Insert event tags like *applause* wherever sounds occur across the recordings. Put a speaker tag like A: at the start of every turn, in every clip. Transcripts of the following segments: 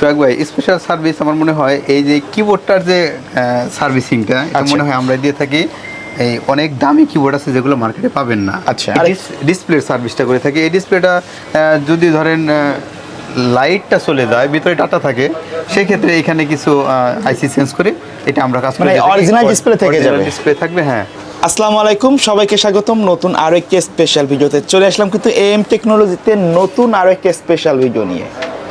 A: সোহাগ ভাই special service আমার মনে হয় এই যে কিবোর্ডটার যে সার্ভিসিংটা এটা
B: আচ্ছা।
A: মনে হয় আমরা দিয়ে থাকি এই অনেক দামি কিবোর্ড আছে যেগুলো মার্কেটে পাবেন না
B: আচ্ছা।
A: সার্ভিসটা করে থাকি এই ডিসপ্লেটা যদি ধরেন লাইটটা চলে যায় ভিতরে ডাটা থাকে সেক্ষেত্রে এখানে কিছু আইসি চেঞ্জ করে এটা আমরা কাজ
B: মানে original display থেকে যাবে?
A: ডিসপ্লে থাকবে হ্যাঁ
B: আসসালামু আলাইকুম সবাইকে স্বাগতম নতুন আরও একটি স্পেশাল ভিডিওতে চলে আসলাম কিন্তু এম টেকনোলজিতে নতুন আরও একটি স্পেশাল ভিডিও নিয়ে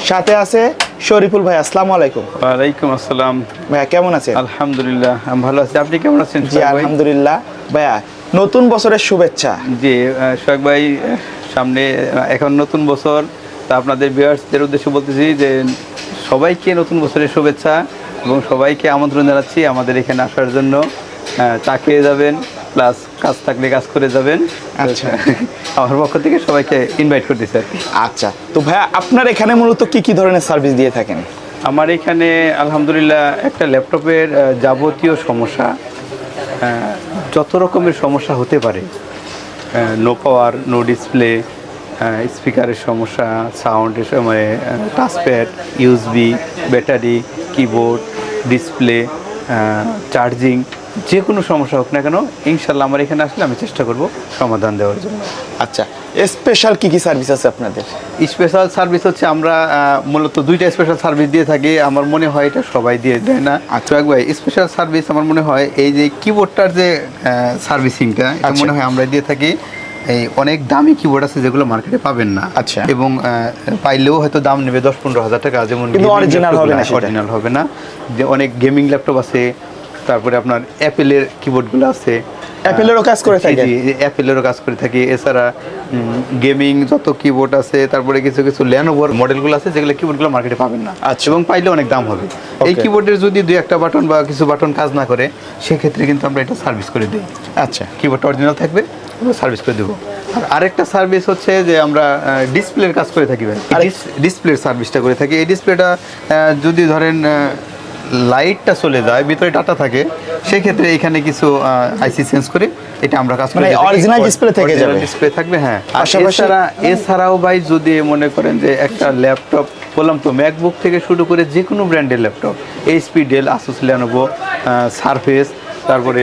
B: সাথে আছে শরীফুল ভাই আসসালামু আলাইকুম।
A: ওয়ালাইকুম আসসালাম।
B: ভাইয়া কেমন আছেন?
A: আলহামদুলিল্লাহ আমি ভালো আছি। আপনি কেমন আছেন
B: জি? আলহামদুলিল্লাহ। ভাইয়া নতুন বছরের শুভেচ্ছা।
A: জি সোহাগ ভাই সামনে এখন নতুন বছর। তা আপনাদের ভিউয়ার্সদের উদ্দেশ্যে বলতেছি যে সবাইকে নতুন বছরের শুভেচ্ছা এবং সবাইকে আমন্ত্রণ জানাচ্ছি আমাদের এখানে আসার জন্য। চা খেয়ে যাবেন। প্লাস কাজ থাকলে কাজ করে যাবেন।
B: আচ্ছা। *laughs*
A: আমার পক্ষ থেকে সবাইকে ইনভাইট করতেছি আর
B: আচ্ছা। তো ভাইয়া আপনার এখানে মূলত কি কি ধরনের সার্ভিস দিয়ে থাকেন?
A: আমার এখানে আলহামদুলিল্লাহ একটা ল্যাপটপের যাবতীয় সমস্যা যত রকমের সমস্যা হতে পারে নো পাওয়ার নো ডিসপ্লে স্পিকারের সমস্যা সাউন্ডের সময় touchpad USB battery keyboard display charging যে কোনো সমস্যা হোক না কেন ইনশাল্লাহ আমার এখানে আসলে আমি চেষ্টা করব সমাধান দেওয়ার জন্য।
B: আচ্ছা স্পেশাল কি কি সার্ভিস আছে আপনাদের?
A: স্পেশাল সার্ভিস হচ্ছে আমরা মূলত দুইটা স্পেশাল সার্ভিস দিয়ে থাকি। আমার মনে হয় এটা সবাই দিয়ে দেয় না। আচ্ছা। ভাই স্পেশাল সার্ভিস আমার মনে হয় এই যে কিবোর্ডটার যে সার্ভিসিংটা এটা
B: আচ্ছা।
A: মনে হয় আমরা দিয়ে থাকি। এই অনেক দামি কিবোর্ড আছে যেগুলো মার্কেটে পাবেন না।
B: আচ্ছা।
A: এবং পাইলেও হয়তো দাম নেবে দশ পনেরো হাজার টাকা। যেমন
B: original হবে না
A: অরিজিনাল হবে না। যে অনেক গেমিং ল্যাপটপ আছে তারপরে আপনার অ্যাপেলের কিবোর্ডগুলো আছে।
B: অ্যাপেলেরও কাজ করে
A: জি,
B: থাকেন?
A: জি, অ্যাপেলেরও কাজ করে থাকি। এছাড়া গেমিং যত কিবোর্ড আছে তারপরে কিছু কিছু ল্যানোভোর মডেলগুলো আছে যেগুলো কিবোর্ডগুলো মার্কেটে পাবেন না।
B: আচ্ছা।
A: এবং পাইলে অনেক দাম হবে। এই কিবোর্ডের যদি দুই একটা বাটন বা কিছু বাটন কাজ না করে সেক্ষেত্রে কিন্তু আমরা এটা সার্ভিস করে দিই।
B: আচ্ছা।
A: কিবোর্ডটা অরিজিনাল থাকবে সার্ভিস করে দেবো। আর আরেকটা সার্ভিস হচ্ছে যে আমরা ডিসপ্লের কাজ করে থাকি ডিসপ্লের সার্ভিসটা করে থাকি। এই ডিসপ্লেটা যদি ধরেন লাইটটা চলে যায় ভিতরে ডাটা থাকে সেক্ষেত্রে এখানে কিছু আইসি চেঞ্জ করে এটা আমরা কাজ করে
B: original display থেকে যাবে?
A: ডিসপ্লে থাকবে হ্যাঁ এছাড়া এছাড়াও ভাই যদি মনে করেন যে একটা ল্যাপটপ বললাম তো ম্যাকবুক থেকে শুরু করে যে কোনো ব্র্যান্ডের laptop HP Dell Asus Lenovo Surface তারপরে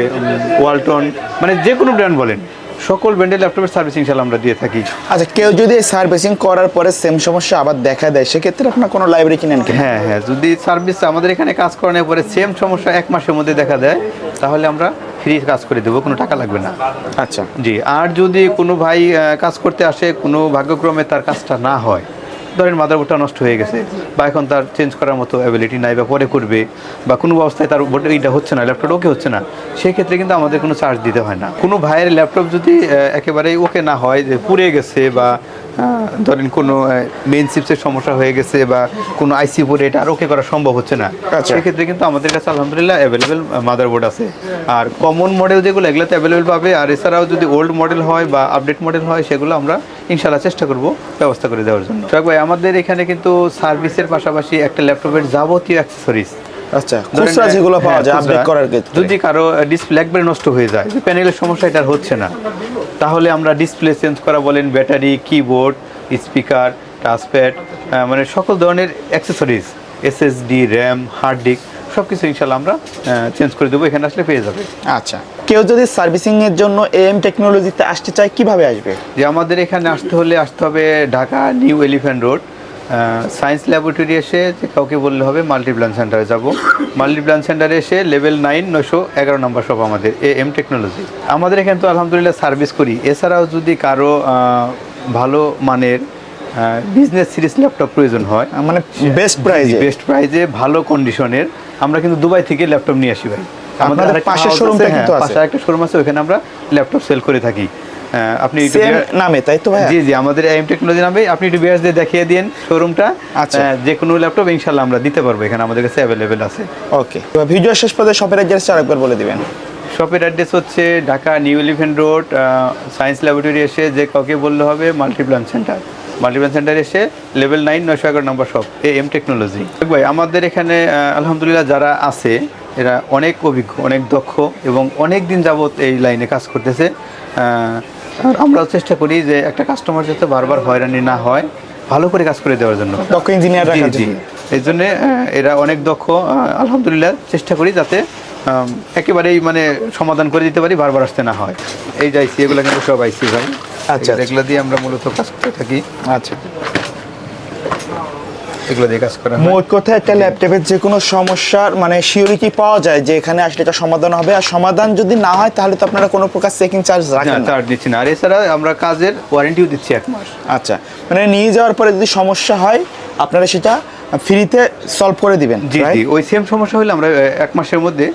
A: ওয়ালটন মানে যে কোনো ব্র্যান্ড বলেন সকল ব্র্যান্ডের ল্যাপটপের সার্ভিসিং সেল আমরা দিয়ে থাকি।
B: আচ্ছা কেউ যদি সার্ভিসিং করার পরে সেম সমস্যা আবার দেখা দেয় সেক্ষেত্রে আপনার কোনো লাইব্রেরি কিনেন
A: হ্যাঁ হ্যাঁ যদি সার্ভিস আমাদের এখানে কাজ করানোর পরে সেম সমস্যা এক মাসের মধ্যে দেখা দেয় তাহলে আমরা ফ্রি কাজ করে দেবো কোনো টাকা লাগবে না।
B: আচ্ছা।
A: জি আর যদি কোনো ভাই কাজ করতে আসে কোনো ভাগ্যক্রমে তার কাজটা না হয় ধরেন মাদারবোর্ডটা নষ্ট হয়ে গেছে বা এখন তার চেঞ্জ করার মতো অ্যাবিলিটি নাই বা পরে করবে বা কোনো অবস্থায় তার বোর্ডে এইটা হচ্ছে না ল্যাপটপ ওকে হচ্ছে না, সেক্ষেত্রে কিন্তু আমাদের কোনো চার্জ দিতে হয় না। কোনো ভাইয়ের ল্যাপটপ যদি একেবারেই ওকে না হয় যে পুড়ে গেছে বা ধরেন কোনো মেইন চিপসের সমস্যা হয়ে গেছে বা কোনো আইসি পরে এটা আর ওকে করা সম্ভব হচ্ছে না।
B: আচ্ছা।
A: সেক্ষেত্রে কিন্তু আমাদের কাছে আলহামদুলিল্লাহ অ্যাভেলেবেল মাদারবোর্ড আছে। আর কমন মডেল যেগুলো এগুলোতে অ্যাভেলেবেল পাবে। আর এছাড়াও যদি ওল্ড মডেল হয় বা আপডেট মডেল হয় সেগুলো আমরা ইনশাল্লাহ চেষ্টা করব ব্যবস্থা করে দেওয়ার জন্য। ভাই আমাদের এখানে কিন্তু সার্ভিসের পাশাপাশি একটা ল্যাপটপের যাবতীয় অ্যাক্সেসরিজ
B: আচ্ছা খুচরা যেগুলো পাওয়া যায় আপডেট করার ক্ষেত্রে।
A: যদি কারও ডিসপ্লে একবারে নষ্ট হয়ে যায় প্যানেলের সমস্যা এটা হচ্ছে না। তাহলে আমরা ডিসপ্লে চেঞ্জ করা বলেন ব্যাটারি কিবোর্ড স্পিকার টাচপ্যাড মানে সকল ধরনের accessories SSD RAM hard disk সব কিছু ইনশাল্লাহ আমরা চেঞ্জ করে দেবো। এখানে আসলে পেয়ে যাবে।
B: আচ্ছা। কেউ যদি সার্ভিসিংয়ের জন্য এম টেকনোলজিতে আসতে চায় কীভাবে আসবে?
A: যে আমাদের এখানে আসতে হলে আসতে হবে Dhaka New Elephant Road Science Laboratory এসে যে কাউকে বললে হবে মাল্টিপ্লান সেন্টারে যাব। মাল্টিপ্লান সেন্টারে এসে লেভেল নাইন নশো এগারো নম্বর সব আমাদের এ এম টেকনোলজি আমাদের এখানে তো আলহামদুলিল্লাহ সার্ভিস করি। এছাড়াও যদি কারও ভালো মানের বিজনেস সিরিজ ল্যাপটপ প্রয়োজন হয়
B: মানে বেস্ট প্রাইজে
A: বেস্ট প্রাইজে ভালো কন্ডিশনের আমরা কিন্তু দুবাই থেকে ল্যাপটপ নিয়ে আসি ভাই। আরেকটা
B: পাশের টা
A: আছে,
B: কিন্তু
A: হ্যাঁ,
B: আছে।
A: পাশে একটা শোরুম আছে ওখানে আমরা ল্যাপটপ সেল করে থাকি। আপনি
B: নামে তাই তো ভাইয়া?
A: জি জি আমাদের এম টেকনোলজি নামে আপনি একটু বিয়াস দিয়ে দেখিয়ে দিন শোরুমটা
B: আচ্ছা।
A: যে কোনো ল্যাপটপ ইনশাল্লাহ আমরা দিতে পারব এখানে আমাদের কাছে অ্যাভেলেবেল আছে।
B: ওকে ভিডিও শেষ পর্যন্ত শপের অ্যাড্রেস আরেকবার বলে দিবেন।
A: শপের অ্যাড্রেস হচ্ছে Dhaka New Elephant Road Science Laboratory এসে যে কাউকে বললে হবে মাল্টিপ্লান সেন্টার মাল্টিপ্লান সেন্টার এসে লেভেল নাইন নয়শো এগারো নম্বর শপ এ এম টেকনোলজি ভাই আমাদের এখানে আলহামদুলিল্লাহ যারা আছে এরা অনেক অভিজ্ঞ অনেক দক্ষ এবং অনেক দিন যাবত এই লাইনে কাজ করতেছে। আর আমরাও চেষ্টা করি যে একটা কাস্টমার যাতে বারবার হয়রানি না হয় ভালো করে কাজ করে দেওয়ার জন্য।
B: দক্ষ ইঞ্জিনিয়ার
A: জি জি। এই জন্য এরা অনেক দক্ষ আলহামদুলিল্লাহ চেষ্টা করি যাতে একেবারেই মানে সমাধান করে দিতে পারি বারবার আসতে না হয়। এই যাইছি এগুলো কিন্তু সব আইসি ভাই।
B: আচ্ছা,
A: এগুলো- এগুলো দিয়ে আমরা মূলত কাজ করতে থাকি।
B: আচ্ছা।
A: এগুলো দিয়ে কাজ করা
B: মোট কথা একটা ল্যাপটপের যে কোনো সমস্যার মানে সিওরিটি পাওয়া যায় যে এখানে আসলে এটা সমাধান হবে। আর সমাধান যদি না হয় তাহলে তো আপনারা কোনো প্রকার চেকিং চার্জ রাখেন না
A: চার্জ দিচ্ছি না। আর এছাড়া আমরা কাজের ওয়ারেন্টিও দিচ্ছি এক মাস।
B: আচ্ছা মানে নিয়ে যাওয়ার পরে যদি সমস্যা হয় আপনারা সেটা ফ্রিতে সলভ করে দিবেন
A: জি জি। ওই সেম সমস্যা হলে আমরা এক মাসের মধ্যে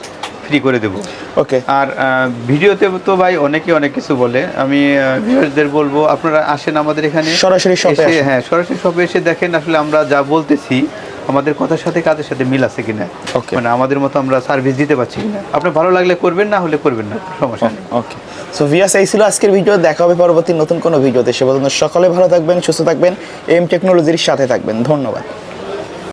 A: ফ্রি করে দেবো।
B: ওকে
A: আর ভিডিওতে তো ভাই অনেকে অনেক কিছু বলে। আমি ভিউয়ারদের বলব আপনারা আসেন আমাদের এখানে।
B: সরাসরি
A: এসে হ্যাঁ সরাসরি শপে এসে দেখেন আসলে আমরা যা বলতেছি আমাদের কথার সাথে কাজের সাথে মিল আছে কিনা. মানে আমাদের মতো আমরা সার্ভিস দিতে পারছি কিনা। আপনার ভালো লাগলে করবেন না হলে করবেন না সমস্যা নেই।
B: ওকে সো ভিয়াস এই ছিল আজকের ভিডিও দেখা হবে পরবর্তী নতুন কোনো ভিডিওতে সে পর্যন্ত সকলে ভালো থাকবেন সুস্থ থাকবেন। এম টেকনোলজির সাথে থাকবেন। ধন্যবাদ।